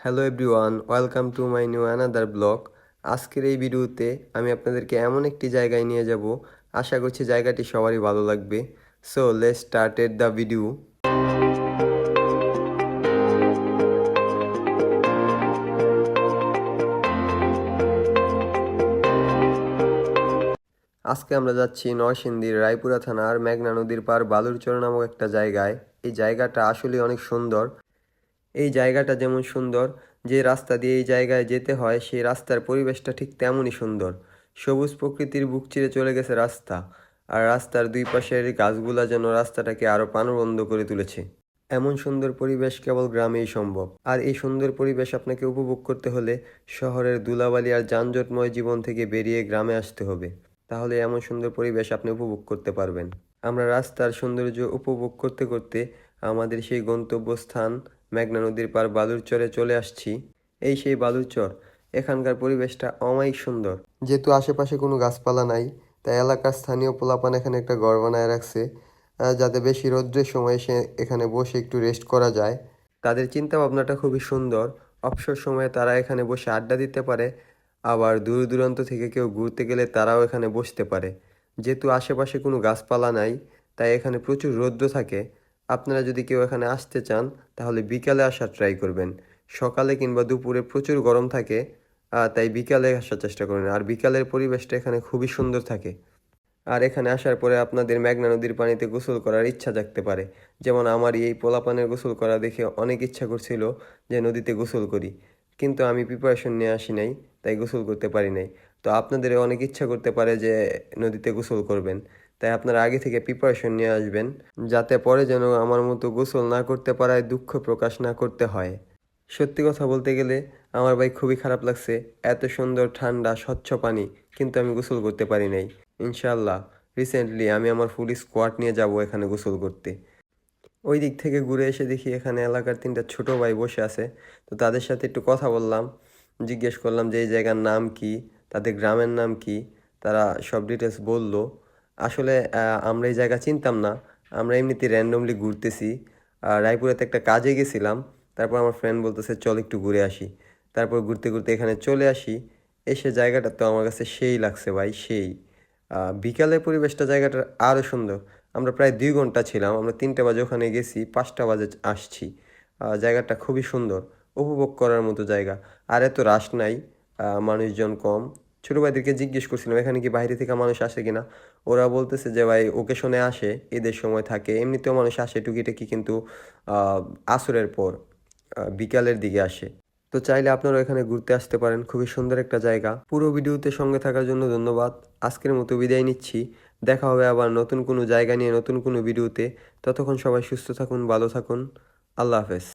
Hello everyone welcome to my new another vlog আজকের এই ভিডিওতে আমি আপনাদেরকে এমন একটি জায়গায় নিয়ে যাব। আশা করছি জায়গাটি সবারই ভালো লাগবে। So let started the video আজকে আমরা যাচ্ছি নরসিংদীর রায়পুরা থানার মেঘনা নদীর পার বালুরচর নামক একটা জায়গায়। এই জায়গাটা আসলে অনেক সুন্দর। এই জায়গাটা যেমন সুন্দর, যে রাস্তা দিয়ে এই জায়গায় যেতে হয়, সেই রাস্তার পরিবেশটা ঠিক তেমনই সুন্দর। সবুজ প্রকৃতির বুক চিরে চলে গেছে রাস্তা, আর রাস্তার দুই পাশের গাছগুলা যেন রাস্তাটাকে আরও প্রাণবন্ধ করে তুলেছে। এমন সুন্দর পরিবেশ কেবল গ্রামেই সম্ভব। আর এই সুন্দর পরিবেশ আপনাকে উপভোগ করতে হলে শহরের ধুলাবালি আর যানজটময় জীবন থেকে বেরিয়ে গ্রামে আসতে হবে। তাহলে এমন সুন্দর পরিবেশ আপনি উপভোগ করতে পারবেন। আমরা রাস্তার সৌন্দর্য উপভোগ করতে করতে আমাদের সেই গন্তব্যস্থান মেঘনা নদীর পার বালুরচরে চলে আসছি। এই সেই বালুরচর এখানকার পরিবেশটা অমায়িক সুন্দর। যেহেতু আশেপাশে কোনো গাছপালা নাই, তাই এলাকার স্থানীয় পোলাপান এখানে একটা গড় বানায় রাখছে যাতে বেশি রৌদ্রের সময় এসে এখানে বসে একটু রেস্ট করা যায়। তাদের চিন্তা ভাবনাটা খুবই সুন্দর। অবসর সময়ে তারা এখানে বসে আড্ডা দিতে পারে, আবার দূর দূরান্ত থেকে কেউ ঘুরতে গেলে তারাও এখানে বসতে পারে। যেহেতু আশেপাশে কোনো গাছপালা নাই, তাই এখানে প্রচুর রৌদ্র থাকে। আপনারা যদি কেউ এখানে আসতে চান, তাহলে বিকালে আসার ট্রাই করবেন। সকালে কিংবা দুপুরে প্রচুর গরম থাকে তাই বিকালে আসার চেষ্টা করবেন আর বিকালের পরিবেশটা এখানে খুবই সুন্দর থাকে। আর এখানে আসার পরে আপনাদের মেঘনা নদীর পানিতে গোসল করার ইচ্ছা জাগতে পারে। যেমন আমার এই পোলাপানের গোসল করা দেখে অনেক ইচ্ছা করছিল যে নদীতে গোসল করি। কিন্তু আমি প্রিপারেশন নিয়ে আসি নাই, তাই গোসল করতে পারি নাই। তো আপনাদের অনেক ইচ্ছা করতে পারে যে নদীতে গোসল করবেন। তাই আপনারা আগে থেকে প্রিপারেশন নিয়ে আসবেন, যাতে পরে যেন আমার মতো গোসল না করতে পারায় দুঃখ প্রকাশ না করতে হয়। সত্যি কথা বলতে গেলে আমার ভাই খুবই খারাপ লাগছে, এত সুন্দর, ঠান্ডা, স্বচ্ছ পানি, কিন্তু আমি গোসল করতে পারি নাই। ইনশাল্লাহ রিসেন্টলি আমি আমার ফুল স্কোয়াড নিয়ে যাব এখানে গোসল করতে। ওই দিক থেকে ঘুরে এসে দেখি এখানে এলাকার তিনটা ছোট ভাই বসে আছে। তো তাদের সাথে একটু কথা বললাম, জিজ্ঞেস করলাম যে এই জায়গার নাম কি, তাদের গ্রামের নাম কি, তারা সব ডিটেলস বলল। আসলে আমরা এই জায়গা চিনতাম না। আমরা এমনিতে র্যান্ডমলি ঘুরতেছি। রায়পুরাতে একটা কাজে গেছিলাম। তারপর আমার ফ্রেন্ড বলতেছে, চল একটু ঘুরে আসি। তারপর ঘুরতে ঘুরতে এখানে চলে আসি। এসে জায়গাটা তো আমার কাছে সেই লাগছে ভাই, সেই। বিকালের পরিবেশটা জায়গাটার আরও সুন্দর। আমরা প্রায় দুই ঘণ্টা ছিলাম। আমরা তিনটে বাজে ওখানে গেছি, পাঁচটা বাজে আসছি। জায়গাটা খুবই সুন্দর। উপভোগ করার মতো জায়গা। আর এত রাশ নাই। মানুষজন কম। ছোটো ভাইদেরকে জিজ্ঞেস করছিলাম, এখানে কি বাইরে থেকে মানুষ আসে কিনা? ওরা বলতেছে যে, ভাই ওকেশনে আসে, ঈদের সময় থাকে। এমনিতেও মানুষ আসে টুকিটাকি কিন্তু আসরের পর বিকালের দিকে আসে। তো চাইলে আপনারা এখানে ঘুরতে আসতে পারেন, খুবই সুন্দর একটা জায়গা। পুরো ভিডিওতে সঙ্গে থাকার জন্য ধন্যবাদ। আজকের মতো বিদায় নিচ্ছি। দেখা হবে আবার নতুন কোনো জায়গা নিয়ে নতুন কোনো ভিডিওতে। ততক্ষণ সবাই সুস্থ থাকুন, ভালো থাকুন। আল্লাহ হাফেজ।